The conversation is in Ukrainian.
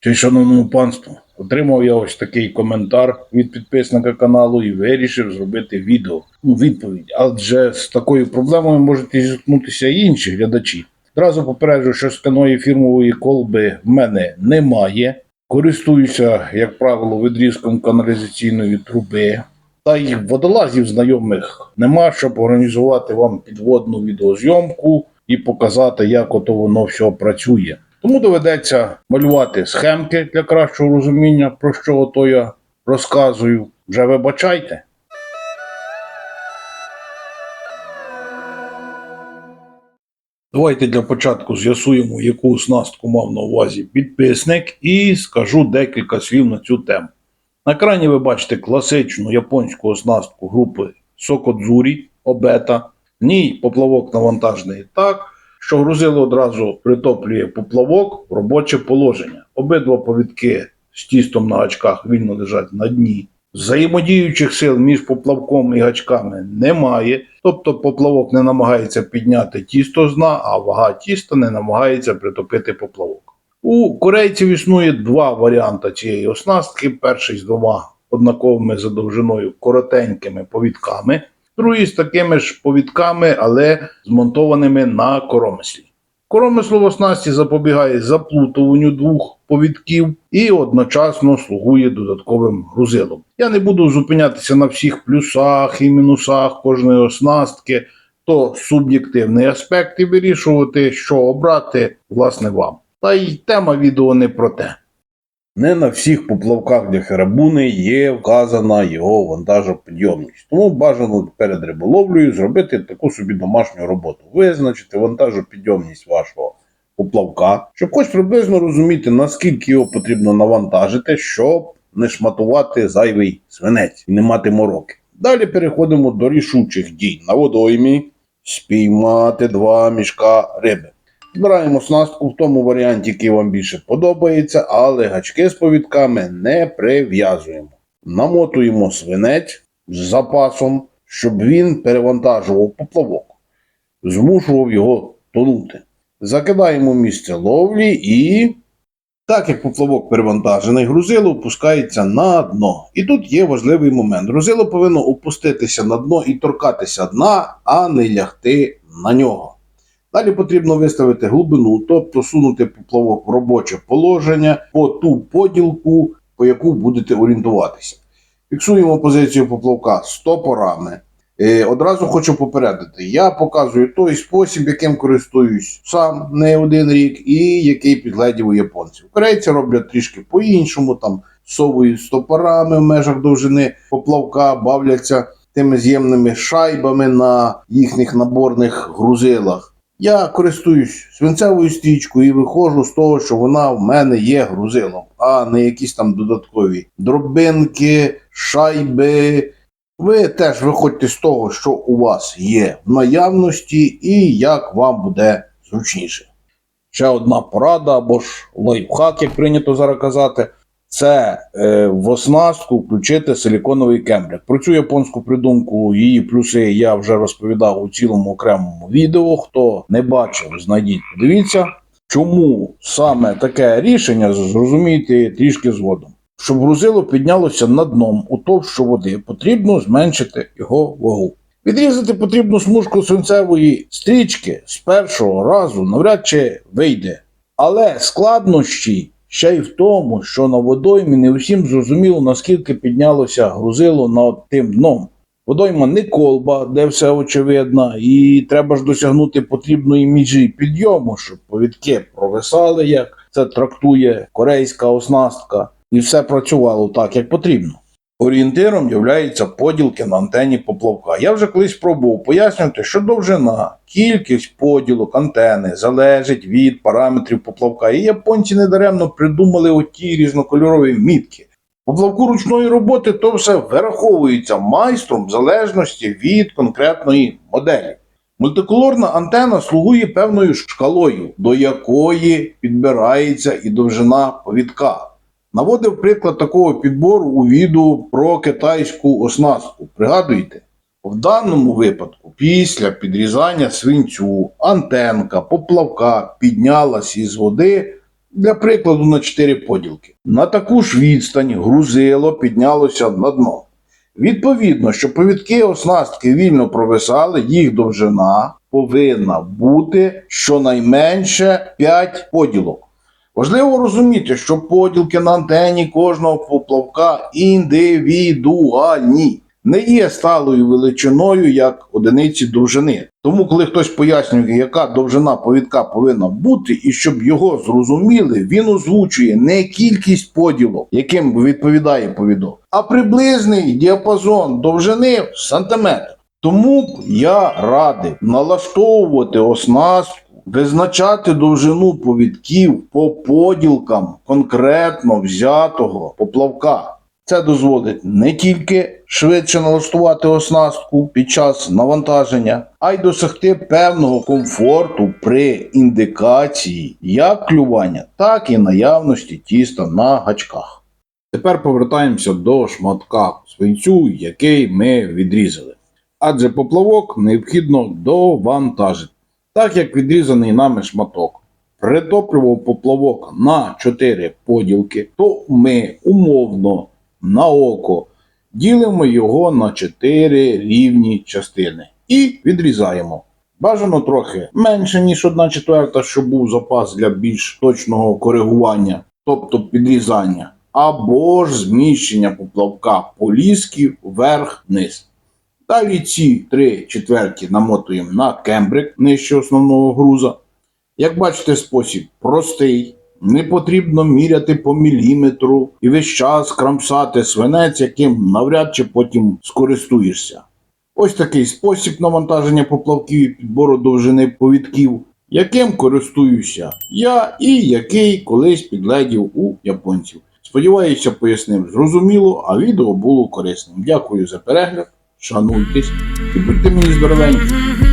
Чи шановному панству, отримав я ось такий коментар від підписника каналу і вирішив зробити відео. Ну, відповідь. Адже з такою проблемою можуть зіткнутися і інші глядачі. Одразу попереджу, що сканої фірмової колби в мене немає. Користуюся, як правило, відрізком каналізаційної труби. Та й водолазів знайомих нема, щоб організувати вам підводну відеозйомку і показати, як ото воно все працює. Тому доведеться малювати схемки для кращого розуміння, про що ото я розказую. Вже вибачайте. Давайте для початку з'ясуємо, яку оснастку мав на увазі підписник, і скажу декілька слів на цю тему. На екрані ви бачите класичну японську оснастку групи Сокодзурі Обета. В ній поплавок навантажений так, що грузило одразу притоплює поплавок в робоче положення. Обидва повідки з тістом на гачках вільно лежать на дні. Взаємодіючих сил між поплавком і гачками немає, тобто поплавок не намагається підняти тісто з дна, а вага тіста не намагається притопити поплавок. У корейців існує два варіанти цієї оснастки. Перший з двома однаковими за довжиною коротенькими повідками, другий з такими ж повідками, але змонтованими на коромислі. Коромисло в оснасті запобігає заплутуванню двох повідків і одночасно слугує додатковим грузилом. Я не буду зупинятися на всіх плюсах і мінусах кожної оснастки, то суб'єктивний аспект і вирішувати, що обрати, власне, вам. Та й тема відео не про те. Не на всіх поплавках для херабуни є вказана його вантажопідйомність. Тому бажано перед риболовлею зробити таку собі домашню роботу, визначити вантажопідйомність вашого поплавка, щоб хоч приблизно розуміти, наскільки його потрібно навантажити, щоб не шматувати зайвий свинець і не мати мороки. Далі переходимо до рішучих дій на водоймі спіймати два мішка риби. Збираємо снастку в тому варіанті, який вам більше подобається, але гачки з повідками не прив'язуємо. Намотуємо свинець з запасом, щоб він перевантажував поплавок, змушував його тонути. Закидаємо місце ловлі і. Так як поплавок перевантажений, грузило опускається на дно. І тут є важливий момент. Грузило повинно опуститися на дно і торкатися дна, а не лягти на нього. Далі потрібно виставити глибину, тобто сунути поплавок в робоче положення по ту поділку, по яку будете орієнтуватися. Фіксуємо позицію поплавка стопорами. Е, одразу хочу попередити, я показую той спосіб, яким користуюсь сам не один рік, і який підгледів у японців. Корейці роблять трішки по-іншому, там совують стопорами в межах довжини поплавка, бавляться тими з'ємними шайбами на їхніх наборних грузилах. Я користуюсь свинцевою стрічкою і виходжу з того, що вона в мене є грузилом, а не якісь там додаткові дробинки, шайби. Ви теж виходьте з того, що у вас є в наявності, і як вам буде зручніше. Ще одна порада або ж лайфхак, як прийнято зараз казати, це е, в оснастку включити силіконовий кембрик. Про цю японську придумку, її плюси я вже розповідав у цілому окремому відео. Хто не бачив, знайдіть, подивіться. Чому саме таке рішення зрозумієте трішки згодом. Щоб грузило піднялося на дном у товщу води, потрібно зменшити його вагу. Відрізати потрібну смужку свинцевої стрічки з першого разу навряд чи вийде. Але складнощі ще й в тому, що на водоймі не всім зрозуміло, наскільки піднялося грузило над тим дном. Водойма не колба, де все очевидно, і треба ж досягнути потрібної міжі підйому, щоб повідки провисали, як це трактує корейська оснастка, і все працювало так, як потрібно. Орієнтиром являються поділки на антені поплавка. Я вже колись пробував пояснювати, що довжина, кількість поділок антени залежить від параметрів поплавка. І японці недаремно придумали оті різнокольорові мітки. Поплавку ручної роботи то все вираховується майстром в залежності від конкретної моделі. Мультиколорна антена слугує певною шкалою, до якої підбирається і довжина повідка. Наводив приклад такого підбору у відео про китайську оснастку. Пригадуєте? В даному випадку, після підрізання свинцю, антенка, поплавка піднялась із води Для прикладу на 4 поділки. На таку ж відстань грузило піднялося на дно. Відповідно, що повідки оснастки вільно провисали, їх довжина повинна бути щонайменше 5 поділок. Важливо розуміти, що поділки на антені кожного поплавка індивідуальні, не є сталою величиною як одиниці довжини. Тому, коли хтось пояснює, яка довжина повідка повинна бути, і щоб його зрозуміли, він озвучує не кількість поділок, яким відповідає повідок, а приблизний діапазон довжини в сантиметр. Тому я радив налаштовувати оснастку, визначати довжину повідків по поділкам конкретно взятого поплавка. Це дозволить не тільки швидше налаштувати оснастку під час навантаження, а й досягти певного комфорту при індикації як клювання, так і наявності тіста на гачках. Тепер повертаємося до шматка свинцю, який ми відрізали. Адже поплавок необхідно довантажити, так як відрізаний нами шматок притоплював поплавок на 4 поділки, то ми умовно на око ділимо його на 4 рівні частини і відрізаємо. Бажано трохи менше, ніж 1 четверта, щоб був запас для більш точного коригування, тобто підрізання, або ж зміщення поплавка по вверх-вниз. Далі ці три четверті намотуємо на кембрик нижче основного груза. Як бачите, спосіб простий, не потрібно міряти по міліметру і весь час крамсати свинець, яким навряд чи потім скористуєшся. Ось такий спосіб навантаження поплавків і підбору довжини повідків, яким користуюся я і який колись підледів у японців. Сподіваюся, пояснив зрозуміло, а відео було корисним. Дякую за перегляд, шануйтесь і будьте мені здоровенькі.